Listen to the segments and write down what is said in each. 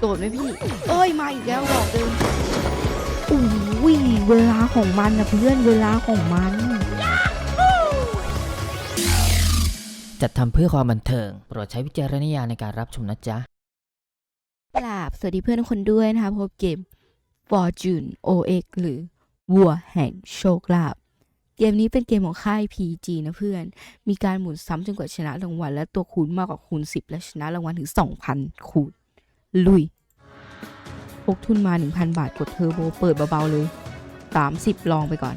โดดไหมพี่ เอ้ยมาอีกแล้วดอกเดิมอุ้ยเวลาของมันนะเพื่อนเวลาของมัน จัดทำเพื่อความบันเทิง โปรดใช้วิจารณญาณในการรับชมนะจ๊ะกราบสวัสดีเพื่อนทุกคนด้วยนะคะพบเกม Fortune OX หรือวัวแห่งโชคลาภเกมนี้เป็นเกมของค่าย PG นะเพื่อน มีการหมุนซ้ำจนกว่าชนะรางวัลและตัวคูณมากกว่าคูณ 10 และชนะรางวัลถึง 2,000 คูณ ลุยพกทุนมา 1,000 บาทกดเทอร์โบเปิดเบาๆเลย 30 ลองไปก่อน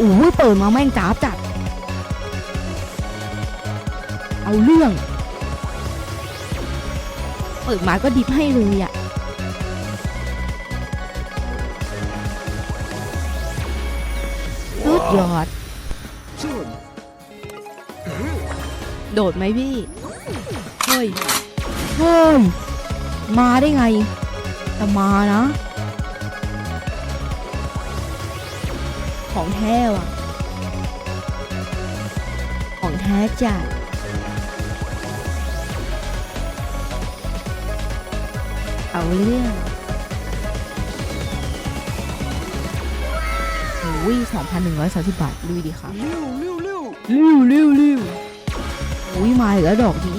อู้ยเปิดมาแม่งจ้าบจัด เอาเรื่อง เปิดมาก็ดิฟให้เลยอะ่ะสุดยอด โดดไหมพี่ เฮ้ย เฮ้ย มาได้ไง แต่มานะ ของแท้ว่ะ ของแท้จัดเอาเรื่องโอ้ยสองพันหนึ่งร้อยสามสิบบาทลุยดีค่ะ ลิ้วลิ้วลิ้วลิ้วลิ้วลิ้วอุ้ยมาอีกแล้วดอกนี้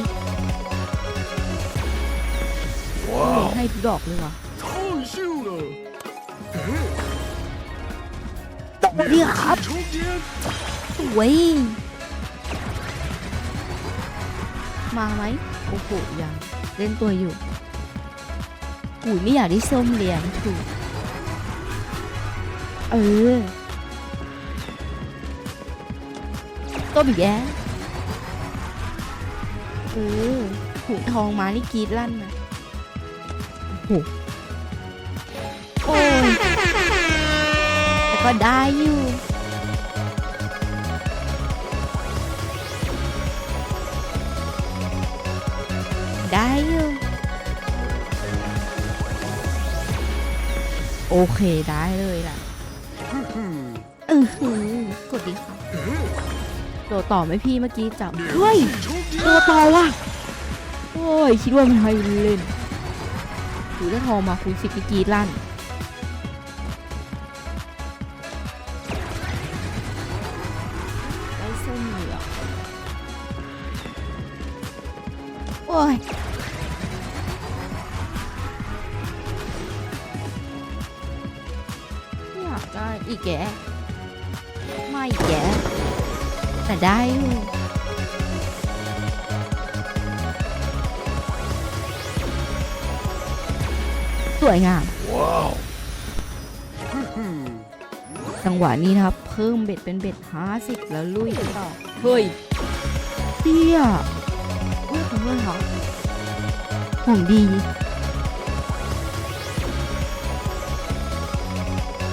หนูให้ดอกเลยว่ะเรียครับเว้ยมาไหมโอ้โหยังเล่นตัวอยู่ปุ๋ยไม่อยากได้ส้มเหลียงถูกเออต้มอีแย่เออหูทองมานี่กีดลั่นนะ หโอ้ยแต่ก็ได้อยู่ได้อยู่โอเคได้เลยล่ะเออกดดีค่ะตัวต่อไหมพี่เมื่อกี้จับเฮ้ยตัวต่อว่ะโอ้ยคิดว่ามันให้เล่น ถือถ้าทองมาคูณสิบกีลั่นได้ส้มเหลืองโอ้ยไม่อยากได้อีกแกไม่แกแต่ได้อยู่ สวยงาม จังหวะนี้นะครับ เพิ่มเบ็ดเป็นเบ็ดห้าสิบแล้วลุยต่อ เฮ้ยเตี้ยเฮ้ยขอโทษครอบห่วงดี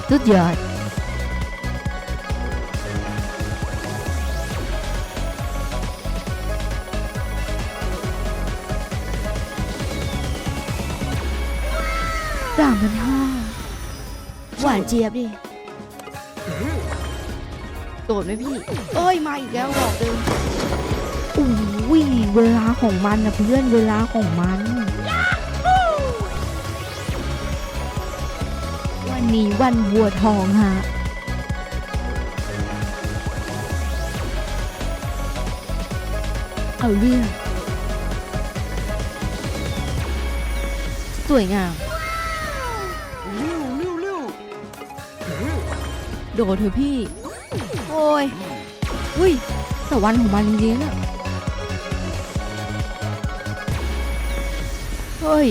สุดยอด สามพันห้าหวานเจี๊ยบดิโดดไหมพี่ เอ้ย มาอีกแล้วดอกเดิมอุ้ยเวลาของมันนะเพื่อนเวลาของมัน วันนี้วันบัวทองฮะเอาเรื่อง สวยงาม โดดเถอะพี่ โอ้ย อุ้ยแต่วันของมันจริงๆนะเฮ้ย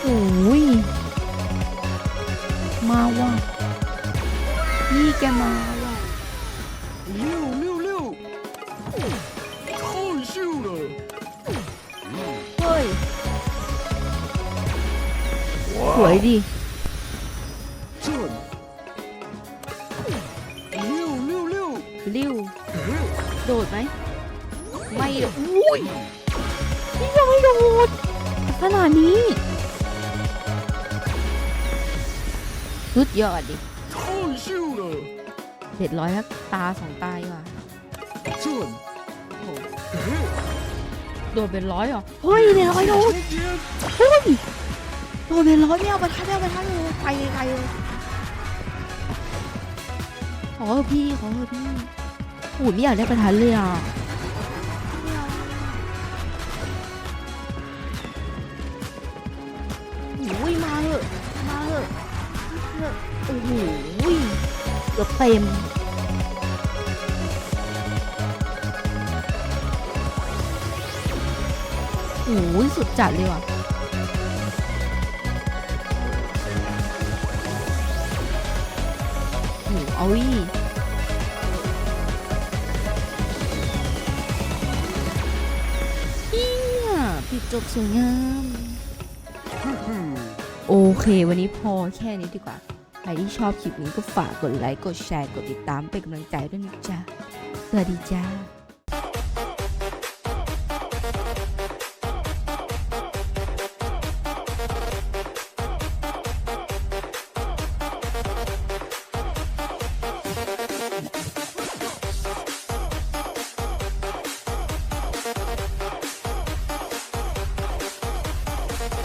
โอ้ย มาว่ะนี่แกมา วยดีริ้วโดดไหม ไม่อ้ยนี่ยังไม่โดดขนาดนี้สุดยอดดิเจ็ดร้อยแล้วตาสองตายว่ะโดดเป็นร้อยเหรอ เฮ้ยเดี๋ยร้อยโดดเฮ้ย โดนเป็นร้อยไม่เอาประทัดไม่เอาประทัดเลยไปไกลๆเลยขอเถอะพี่ขอเถอะพี่โอ้ยไม่อยากได้ประทัดเลยอะอาโอ้ยมาเถอะมาเถอะมาเถอะโอ้โหเกือบเต็มโอ้ยสุดจัดเลยว่ะ อ้โหเอาอีกเฮียปิดจบสวยงาม。โอเค วันนี้พอแค่นี้ดีกว่า ใครที่ชอบคลิปนี้ก็ฝากกดไลค์ กดแชร์ กดติดตามเป็นกำลังใจด้วยนะจ๊ะ สวัสดีจ้า